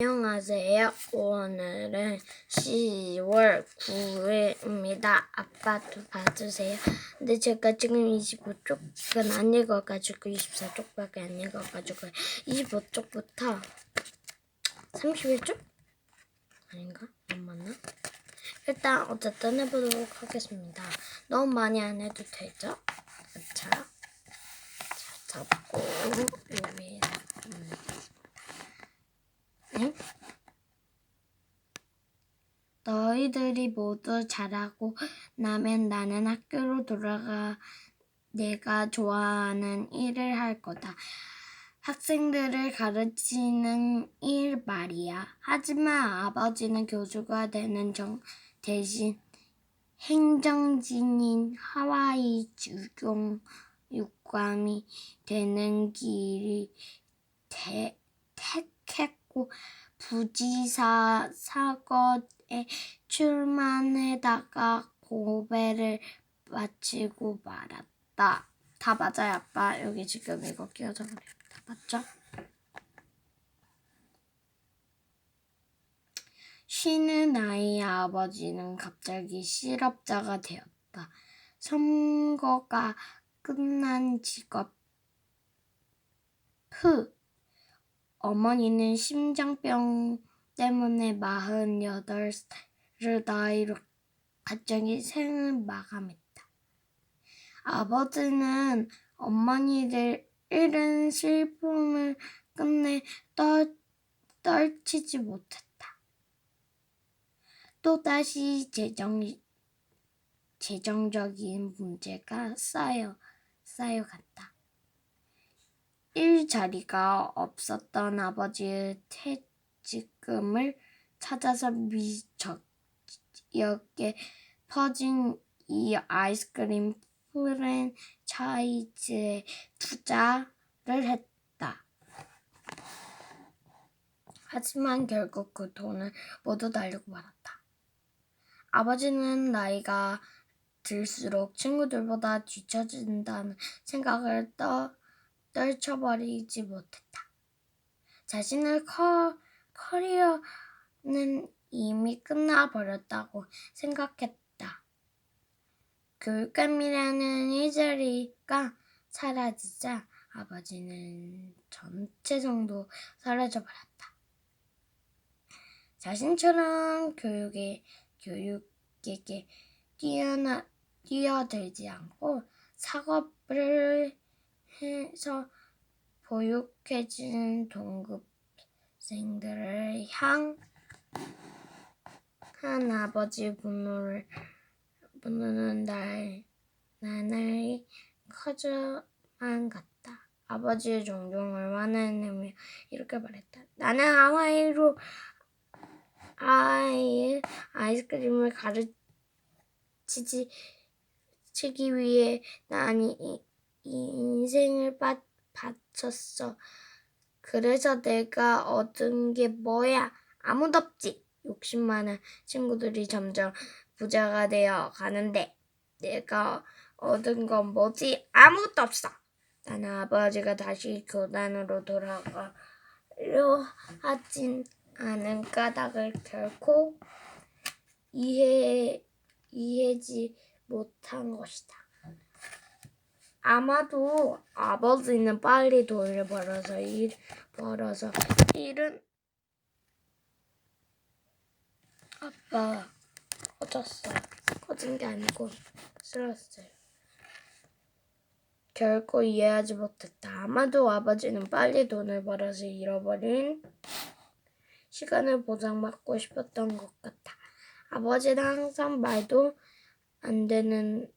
안녕하세요. 오늘은 10월 9일입니다. 아빠도 봐주세요. 근데 제가 지금 25쪽은 안 읽어가지고 24쪽밖에 안 읽어가지고 25쪽부터 31쪽? 아닌가? 안 맞나? 일단 어쨌든 해보도록 하겠습니다. 너무 많이 안 해도 되죠? 자, 자 잡고 여기 음. 너희들이 모두 잘하고 나면 나는 학교로 돌아가 내가 좋아하는 일을 할 거다. 학생들을 가르치는 일 말이야. 하지만 아버지는 교수가 되는 정, 대신 행정진인 하와이 주경 육감이 되는 길이 대, 택했고 부지사 사거에 출마해다가 고배를 마치고 말았다. 다 맞아요, 아빠. 여기 지금 이거 끼워져 버려. 다 맞죠? 쉬는 아이의 아버지는 갑자기 실업자가 되었다. 선거가 끝난 직업 후 어머니는 심장병 때문에 48살을 나이로 갑자기 생을 마감했다. 아버지는 어머니를 잃은 슬픔을 끝내 떨, 떨치지 못했다. 또다시 재정, 재정적인 문제가 쌓여, 쌓여갔다. 일자리가 없었던 아버지의 퇴직금을 찾아서 미적역에 퍼진 이 아이스크림 프랜차이즈에 투자를 했다. 하지만 결국 그 돈을 모두 날리고 말았다. 아버지는 나이가 들수록 친구들보다 뒤처진다는 생각을 떠, 떨쳐버리지 못했다. 자신의 커, 커리어는 이미 끝나버렸다고 생각했다. 교육감이라는 일자리가 사라지자 아버지는 전체성도 사라져버렸다. 자신처럼 교육에, 교육에게 뛰어나, 뛰어들지 않고 작업을 해서 보육해준 동급생들을 향 한 아버지 분노를 분노는 날 나날이 커져만 갔다. 아버지 종종 얼마나 했냐며 이렇게 말했다. 나는 하와이로 아이의 아이스크림을 가르치지 치기 위해 이 인생을 바, 바쳤어. 그래서 내가 얻은 게 뭐야? 아무도 없지. 욕심 많은 친구들이 점점 부자가 되어 가는데 내가 얻은 건 뭐지? 아무것도 없어. 나는 아버지가 다시 교단으로 돌아가려 하진 않은 까닭을 결코 이해, 이해지 못한 것이다. 아마도 아버지는 빨리 돈을 벌어서 일 벌어서 일은 아빠 커졌어. 커진 게 아니고 슬었어요. 결코 이해하지 못했다. 아마도 아버지는 빨리 돈을 벌어서 잃어버린 시간을 보상받고 싶었던 것 같아. 아버지는 항상 말도 안 되는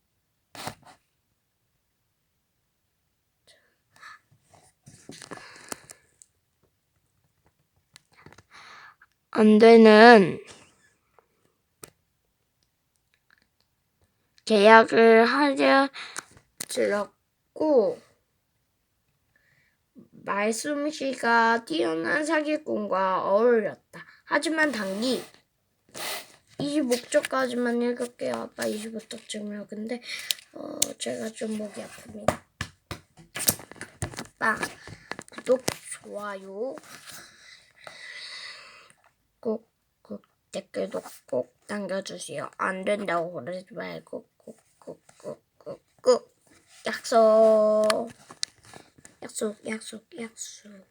안 되는 계약을 하려 들었고 말솜씨가 뛰어난 사기꾼과 어울렸다. 하지만 단기 25쪽까지만 읽을게요. 아빠 25쪽쯤이요. 근데 어, 제가 좀 목이 아픕니다. 아빠 구독, 좋아요 댓글도 꼭 남겨주세요. 안 된다고 그러지 말고 약속 약속. 약속 약속 약속